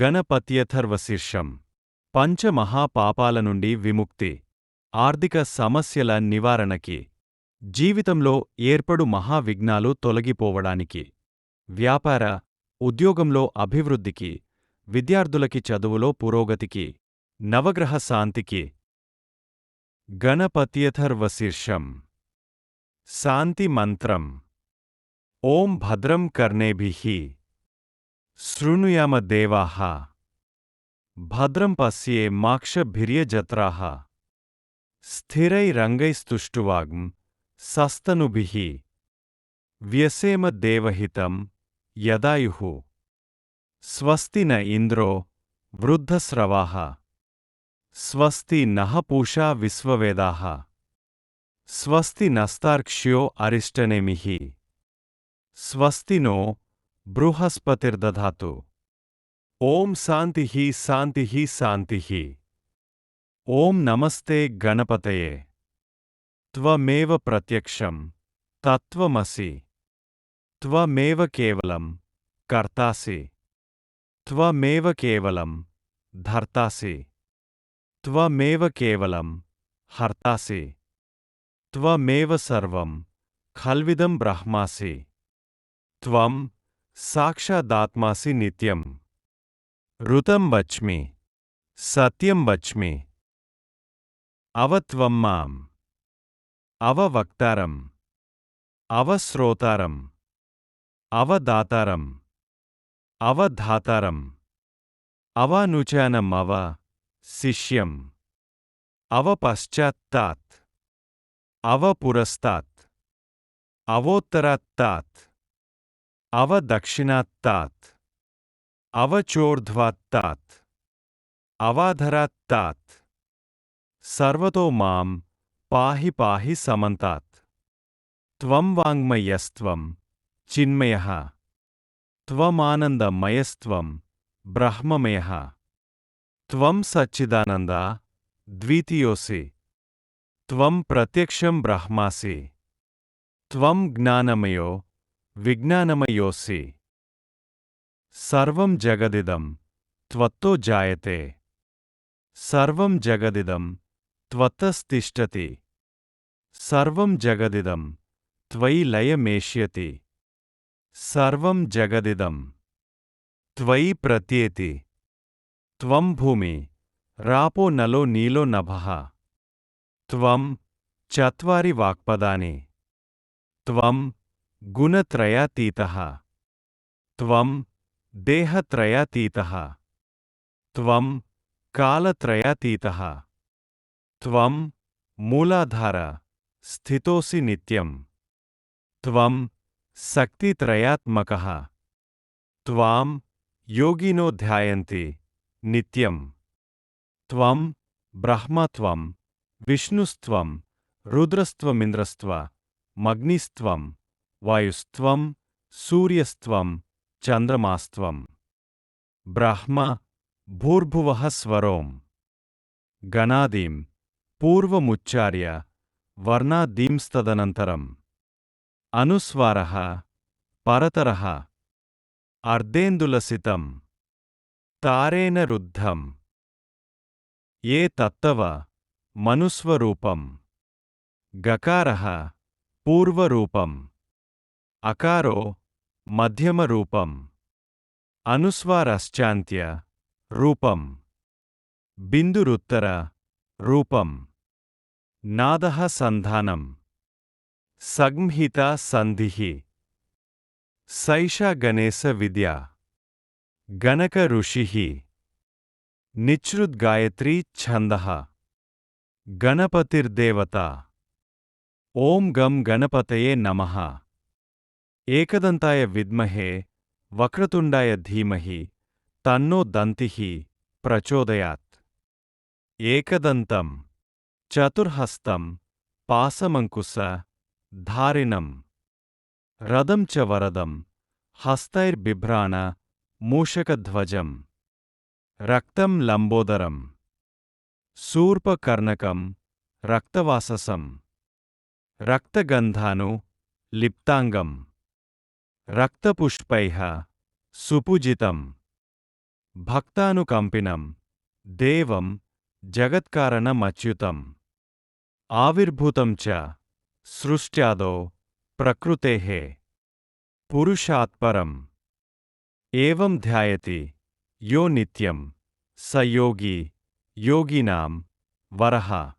గణపత్యథర్వశీర్షం. పంచమహాపాపాల నుండి విముక్తి. ఆర్థిక సమస్యల నివారణకి. జీవితంలో ఏర్పడు మహావిఘ్నాలు తొలగిపోవడానికి. వ్యాపార ఉద్యోగంలో అభివృద్ధికి. విద్యార్థులకి చదువులో పురోగతికి. నవగ్రహ శాంతికి. గణపత్యథర్వశీర్షం. శాంతి మంత్రం. ఓం భద్రం కర్ణేభిః. శృణుయామ దేవాः భద్రం పశ్యే మాక్షభిర్యజత్రాः స్థిరైరంగైస్తుష్టువాగ్ం సస్తనుభిः వ్యసేమ దేవహితం యదాయుః స్వస్తి న ఇంద్రో వృద్ధస్రవాः స్వస్తి నః పూషా విశ్వవేదాः స్వస్తి నస్తార్క్ష్యో बृहस्पतिर्दधातु। ओम शांति ही शांति ही शांति ही ओम नमस्ते गणपतये। त्वमेव प्रत्यक्षम तत्वमसि त्वमेव केवलम कर्तासि। त्वमेव केवलम धर्तासि। त्वमेव केवलम हर्तासि। त्वमेव खल्विदं ब्रह्मासि। సాక్షాదాత్మాసి నిత్యం. ఋతం వచ్మి. సత్యం వచ్మి. అవత్వం మాం. అవవక్తారం అవశ్రోతారం అవదాతారం అవధాతారం అవానుచానమవ శిష్యం. అవపశ్చాత్తాత్ అవపురస్తాత్ అవోత్తరాత్తాత్. अवदक्षिणात्तात् अवचोर्ध्वात्तात् अवाधरात्तात्। सर्वतो माम् पाहि पाहि समन्तात्। त्वं वाङ्मयस्त्वं, चिन्मयः। त्वमानन्दमयस्त्वं, ब्रह्ममयः। त्वं सच्चिदानन्द, द्वितीयोऽसि। त्वं प्रत्यक्षं ब्रह्मासि। त्वं ज्ञानमयो విజ్ఞానమయోసి. సర్వం జగదిదం త్వత్తో జాయతే. సర్వం జగదిదం త్వత్తస్తిష్టతి సర్వం జగదిదం త్వయి లయమేష్యతి సర్వం జగదిదం త్వయి ప్రత్యేతి. త్వం భూమి రాపో నలో నీలో నభః. త్వం చత్వారి వాక్పదాని. త్వం गुणत्रयातीत। देहत्रयातीत। कालत्रयातीत। मूलाधार, स्थितोऽसि नित्यम् त्वं शक्तित्रयात्मकः। त्वां योगिनो ध्यायन्ति नित्यम् त्वं ब्रह्मत्वं, विष्णुस्त्वं, रुद्रस्त्वमिन्द्रस्त्व, मग्निस्त्वं। వాయుస్త్వం సూర్యస్త్వం చంద్రమాస్త్వం. బ్రహ్మ భూర్భువ స్వరోం. గణాదీం పూర్వముచ్చార్య వర్ణాదీంస్తదనంతరం. అనుస్వార పరతర. అర్ధేందులసితం. తారేణ రుద్ధం. ఏ తత్తవ మనుస్వరూపం. గకార పూర్వరూపం. అకారో మధ్యమరూపం అనుస్వారశ్చాంత్య రూపం బిందురుత్తర రూపం నాదః సంధానం సంహిత సంధిః సైషా గణేశ విద్య గణక ఋషిః నిచ్రుద్గాయత్రీ ఛందః గణపతిర్దేవత ఓం గం గణపతయే నమః ఏకదంతాయ విద్మహే వక్రతుండాయ ధీమహి తన్నో దంతిః ప్రచోదయాత్. ఏకదంతం చతుర్హస్తం పాసమంకుశ ధారిణం రదం చ వరదం హస్తైర్బిభ్రాణ మూషకధ్వజం రక్తం లంబోదరం శూర్పకర్ణకం రక్తవాససం రక్తగంధాను లిప్తాంగం రక్తపుష్పై సుపూజితం. భక్తానుకంపినం. దేవం జగత్కారణమచ్యుతం. ఆవిర్భూతం చ సృష్ట్యాదో ప్రకృతే. పురుషాత్పరం. ఏం ధ్యాయతి. యో నిత్యం. స యోగినాం. వరః.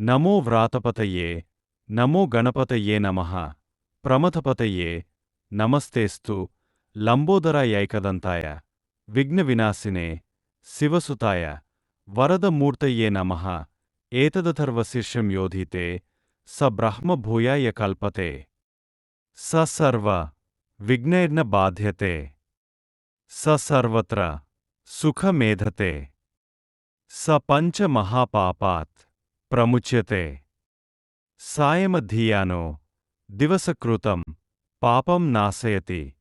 నమో వ్రాతపతయే. నమో గణపతయే నమః. प्रमथपतये नमस्तेस्तु लंबोदराइकदंताय विघ्न विनाशिने शिवसुताय वरदमूर्तये नमः एतदथर्वशीर्षं योधीते स ब्रह्मभूयाय कल्पते स सर्व विघ्नैर्न बाध्यते स सर्वत्र सुखमेधते स पञ्चमहापापात् प्रमुच्यते सायमधियानो दिवसकृतं पापम नाशयति।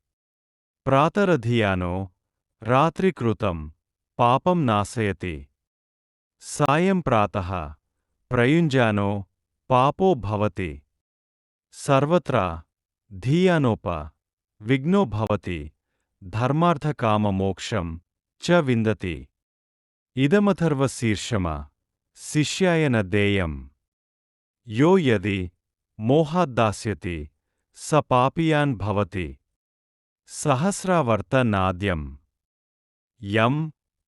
प्रातरधियानो, रात्रिकृतं पापं नाशयति। सायं प्रातः, प्रयुञ्जानो, पापो भवति। सर्वत्र, धीयानोप, विघ्नो भवति। धर्मार्थकाममोक्षं च विन्दति। इदमथर्वशीर्षम, शिष्याय न देयम्। यो यदि మోహాద్దాస్యతి స పాపియాన్ భవతి సహస్రావర్తనాద్యం యం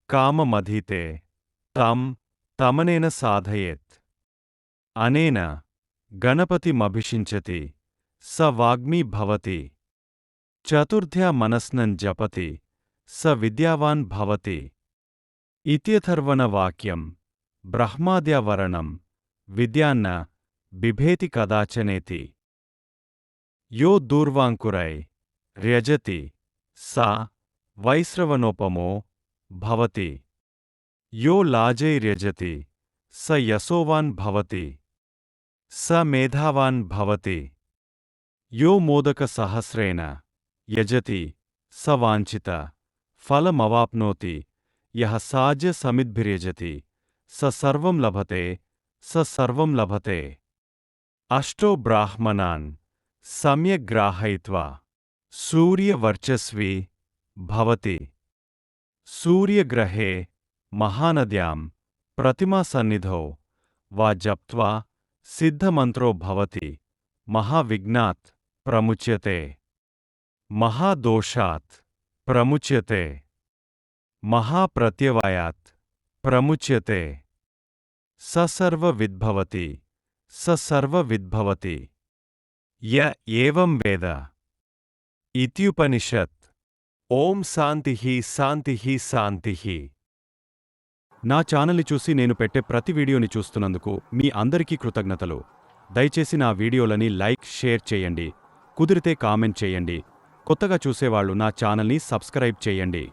కామమధీతే తం తమనేన సాధయేత్. అనేన గణపతిమభిషించతి స వాగ్మీ భవతి. చతుర్థ్యా మనస్నం జపతి స విద్యావాన్ భవతి. ఇత్యథర్వణ వాక్యం బ్రహ్మాద్యవరణం విద్యాన్న బిభేతి కదాచనేతి. యో దూర్వాంకురై ర్యజతి సా వైశ్రవనోపమో భవతి. యో లాజైర్యజతి స యశోవాన్ భవతి. స మేధావాన్ భవతి. యో మోదకసహస్రేణ యజతి స వాంఛిత ఫలమవాప్నోతి. యః సాజ్య సమిద్భిర్యజతి స సర్వం లభతే స సర్వం లభతే. अष्टो ब्राह्मणान् सम्य ग्राहयित्वा सूर्यवर्चस्वी भवति। सूर्यग्रहे महानद्यां प्रतिमासन्निधौ वा जप्त्वा सिद्धमन्त्रो भवति। महाविघ्नात् प्रमुच्यते। महादोषात् प्रमुच्यते। महाप्रत्यवायात् प्रमुच्यते। ससर्वविद्भवति సర్వవిద్భవతి సర్వవిద్భవతి. య ఏవం వేద. ఇత్యుపనిషత్. ఓం శాంతి శాంతి శాంతి. నా ఛానల్ని చూసి నేను పెట్టే ప్రతి వీడియోని చూస్తున్నందుకు మీ అందరికీ కృతజ్ఞతలు. దయచేసి నా వీడియోలని లైక్ షేర్ చేయండి. కుదిరితే కామెంట్ చేయండి. కొత్తగా చూసేవాళ్ళు నా ఛానల్ని సబ్స్క్రైబ్ చేయండి.